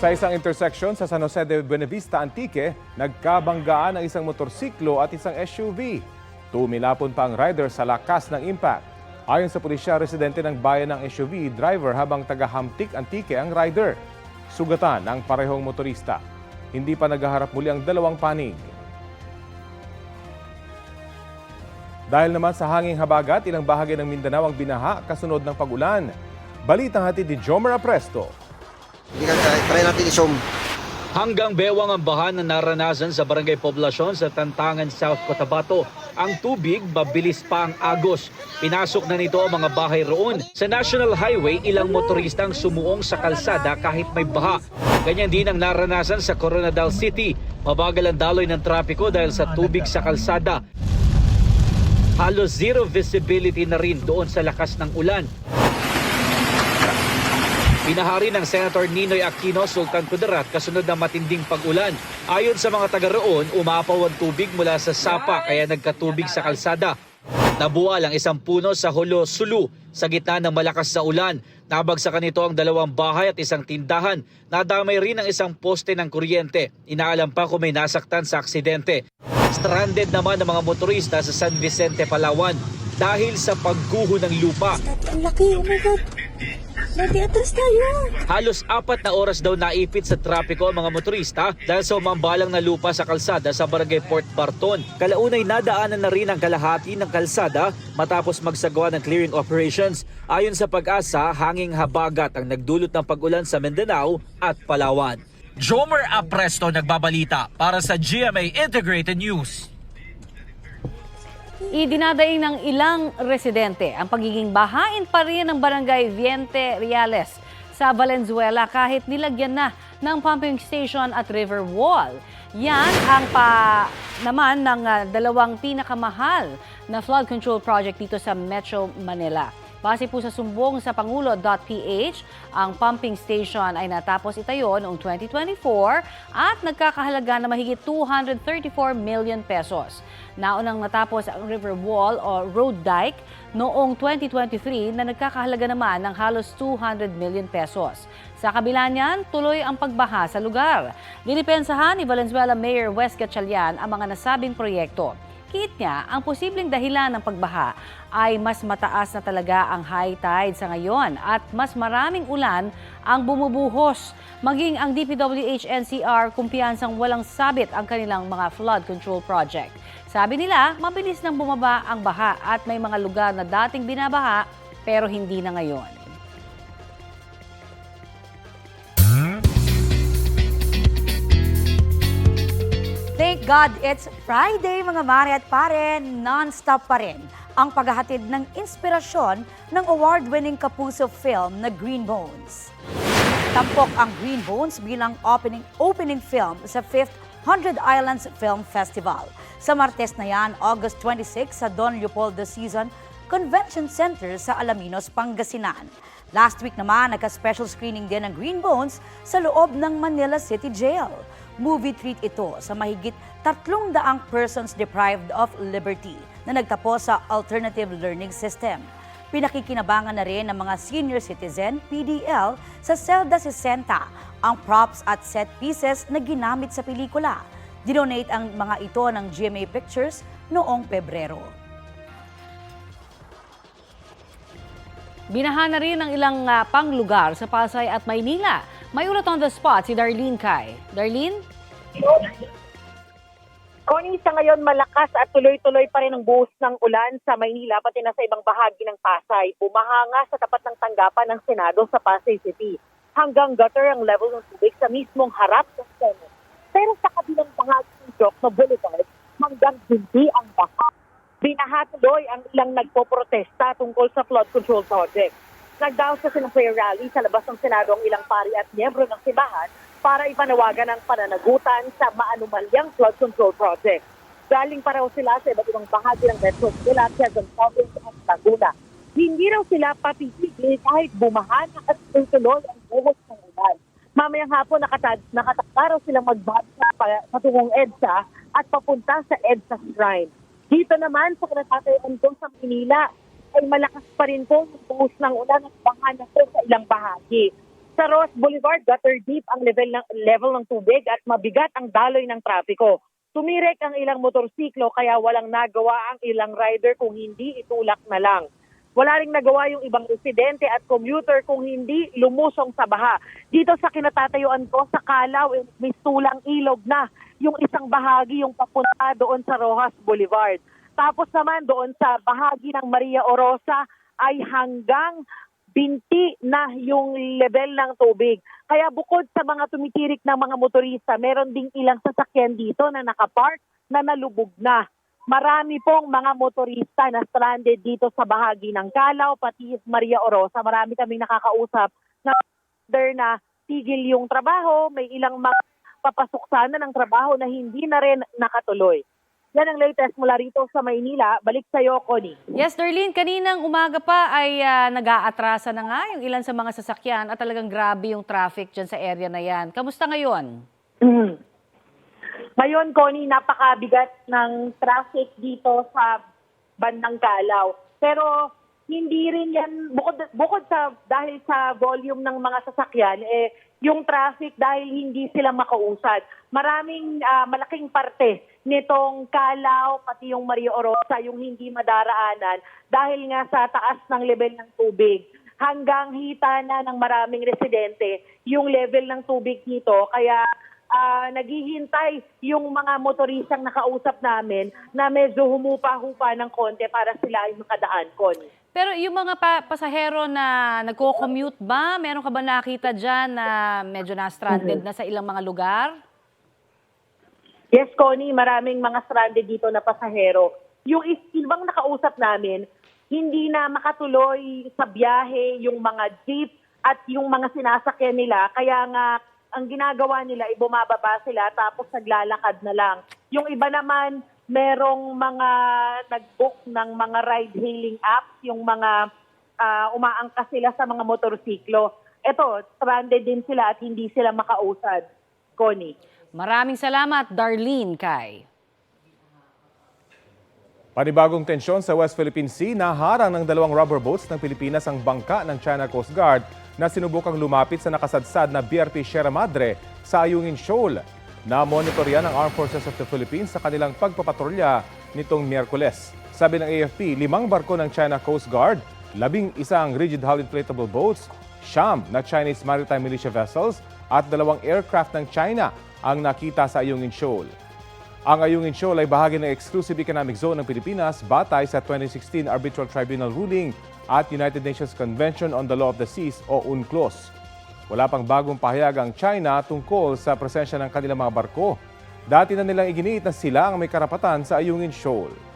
Sa isang intersection sa San Jose de Buenavista, Antique, nagkabanggaan ang isang motorsiklo at isang SUV. Tumilapon pa ang rider sa lakas ng impact. Ayon sa pulisya, residente ng bayan ng SUV driver habang taga-Hamtik Antique ang rider. Sugatan ang parehong motorista. Hindi pa naghaharap muli ang dalawang panig. Dahil naman sa hanging habagat, ilang bahagi ng Mindanao ang binaha kasunod ng pag-ulan. Balitang hatid ni Jomer Apresto. Hindi try, natin i-zoom. Hanggang bewang ang baha na naranasan sa barangay poblasyon sa Tantangan, South Cotabato. Ang tubig, mabilis pa ang agos. Pinasok na nito ang mga bahay roon. Sa National Highway, ilang motorista ang sumuong sa kalsada kahit may baha. Ganyan din ang naranasan sa Coronadal City. Mabagal ang daloy ng trapiko dahil sa tubig sa kalsada. Halos zero visibility na rin doon sa lakas ng ulan. Pinahari ng Senator Ninoy Aquino Sultan Kudarat kasunod ng matinding pag-ulan. Ayon sa mga taga roon, umapaw ang tubig mula sa sapa kaya nagkatubig sa kalsada. Nabuwal ang isang puno sa Holo Sulu sa gitna ng malakas na ulan. Nabagsakan nito ang dalawang bahay at isang tindahan. Nadamay rin ang isang poste ng kuryente. Inaalam pa kung may nasaktan sa aksidente. Stranded naman ang mga motorista sa San Vicente, Palawan dahil sa pagguho ng lupa. Ang laki, oh my God. Dati atras tayo. Halos apat na oras daw naipit sa trapiko ang mga motorista dahil sa umambalang na lupa sa kalsada sa barangay Port Barton. Kalaunay nadaanan na rin ang kalahati ng kalsada matapos magsagawa ng clearing operations. Ayon sa pag-asa, hanging habagat ang nagdulot ng pag-ulan sa Mindanao at Palawan. Jomer Apresto nagbabalita para sa GMA Integrated News. Idinadaing ng ilang residente ang pagiging bahain pa rin ng barangay Viente Reales sa Valenzuela kahit nilagyan na ng pumping station at river wall. Yan ang pa naman ng ah, dalawang pinakamahal na flood control project dito sa Metro Manila. Base po sa sumbong sa Pangulo.ph, ang pumping station ay natapos itayo noong 2024 at nagkakahalaga na mahigit 234 million pesos. Naunang natapos ang river wall o road dike noong 2023 na nagkakahalaga naman ng halos 200 million pesos. Sa kabila niyan, tuloy ang pagbaha sa lugar. Dinipensahan ni Valenzuela Mayor Wes Gatchalian ang mga nasabing proyekto. Kiit niya, ang posibleng dahilan ng pagbaha ay mas mataas na talaga ang high tide sa ngayon at mas maraming ulan ang bumubuhos. Maging ang DPWH NCR kumpiyansang walang sabit ang kanilang mga flood control project. Sabi nila, mabilis nang bumaba ang baha at may mga lugar na dating binabaha pero hindi na ngayon. God it's Friday mga mare at pare, non-stop pa rin ang paghahatid ng inspirasyon ng award-winning kapuso film na Green Bones. Tampok ang Green Bones bilang opening opening film sa 5th 100 Islands Film Festival. Sa Martes na yan, August 26 sa Don Leopoldo Season Convention Center sa Alaminos, Pangasinan. Last week naman, nagka-special screening din ng Green Bones sa loob ng Manila City Jail. Movie treat ito sa mahigit 300 persons deprived of liberty na nagtapos sa alternative learning system. Pinakikinabangan na rin ng mga senior citizen, PDL, sa Selda 60 ang props at set pieces na ginamit sa pelikula. Dinonate ang mga ito ng GMA Pictures noong Pebrero. Binaha na rin ang ilang ah, panglugar sa Pasay at Maynila. May ulat on the spot si Darlene Kai. Darlene? Connie, sa ngayon malakas at tuloy-tuloy pa rin ang buhos ng ulan sa Maynila pati na sa ibang bahagi ng Pasay. Bumahanga sa tapat ng tanggapan ng Senado sa Pasay City. Hanggang gutter ang level ng tubig sa mismong harap ng Senate. Pero sa kabilang bahagi ng Jokno Boulevard, hanggang hindi ang baha. Binaha tuloy ang ilang nagpoprotesta tungkol sa flood control project. Nagdaos sa prayer rally sa labas ng Senado ang ilang pari at miyembro ng simbahan para ipanawagan ang pananagutan sa maanumalyang flood control project. Galing pa raw sila sa iba't ibang bahagi ng Metro Manila Quezon Province at Laguna. Hindi raw sila papipigil kahit bumahan at tuloy ang buhos ng ulan. Mamayang hapon nakatad, nakatakda raw silang magbasa pa, patungong EDSA at papunta sa EDSA Shrine. Dito naman sa kinatatayaan ko sa Manila ay malakas pa rin po buhos ng ulan at baha na po sa ilang bahagi. Sa Ross Boulevard, gutter deep ang level ng, level ng tubig at mabigat ang daloy ng trapiko. Tumirek ang ilang motorsiklo kaya walang nagawa ang ilang rider kung hindi itulak na lang. Wala ring nagawa yung ibang residente at commuter kung hindi lumusong sa baha. Dito sa kinatatayuan ko sa Kalaw, eh, may tulang ilog na yung isang bahagi yung papunta doon sa Rojas Boulevard. Tapos naman doon sa bahagi ng Maria Orosa ay hanggang binti na yung level ng tubig. Kaya bukod sa mga tumitirik ng mga motorista, meron ding ilang sasakyan dito na nakapark na nalubog na. Marami pong mga motorista na stranded dito sa bahagi ng Calao, pati Maria Orosa. Marami kaming nakakausap na order na tigil yung trabaho, may ilang mga papasok sana ng trabaho na hindi na rin nakatuloy. Yan ang latest mula rito sa Maynila. Balik sa iyo, Connie. Yes, Darlene, kaninang umaga pa ay ah, nag-aatrasa na nga yung ilan sa mga sasakyan at talagang grabe yung traffic dyan sa area na yan. Kamusta ngayon? Mm. Ngayon, Connie, napakabigat ng traffic dito sa bandang Calao. Pero hindi rin yan, bukod, bukod sa, dahil sa volume ng mga sasakyan, eh, yung traffic dahil hindi sila makausad. Maraming ah, malaking parte nitong Calao, pati yung Maria Orosa, yung hindi madaraanan dahil nga sa taas ng level ng tubig hanggang hita na ng maraming residente yung level ng tubig dito. Kaya ah, naghihintay yung mga motoristang nakausap namin na medyo humupa-hupa ng konti para sila ay makadaan, Connie. Pero yung mga pa- pasahero na nagko-commute ba, meron ka ba nakita dyan na medyo na-stranded na sa ilang mga lugar? Yes, Connie, maraming mga stranded dito na pasahero. Yung ibang nakausap namin, hindi na makatuloy sa biyahe yung mga jeep at yung mga sinasakyan nila. Kaya nga, ang ginagawa nila, ay bumababa sila tapos naglalakad na lang. Yung iba naman, merong mga nag-book ng mga ride-hailing apps, yung mga ah, umaangkas sila sa mga motorsiklo. Ito, stranded din sila at hindi sila makausad. Connie. Maraming salamat, Darlene Kai. Panibagong tensyon sa West Philippine Sea, naharang ng dalawang rubber boats ng Pilipinas ang bangka ng China Coast Guard na sinubukang lumapit sa nakasadsad na BRP Sierra Madre sa Ayungin Shoal. Na-monitor yan ng Armed Forces of the Philippines sa kanilang pagpapatrolya nitong Miyerkules. Sabi ng AFP, limang barko ng China Coast Guard, labing isang rigid hull inflatable boats, siyam na Chinese maritime militia vessels at dalawang aircraft ng China ang nakita sa Ayungin Shoal. Ang Ayungin Shoal ay bahagi ng Exclusive Economic Zone ng Pilipinas batay sa 2016 Arbitral Tribunal ruling at United Nations Convention on the Law of the Seas o UNCLOS. Wala pang bagong pahayag ang China tungkol sa presensya ng kanilang mga barko. Dati na nilang iginiit na sila ang may karapatan sa Ayungin Shoal.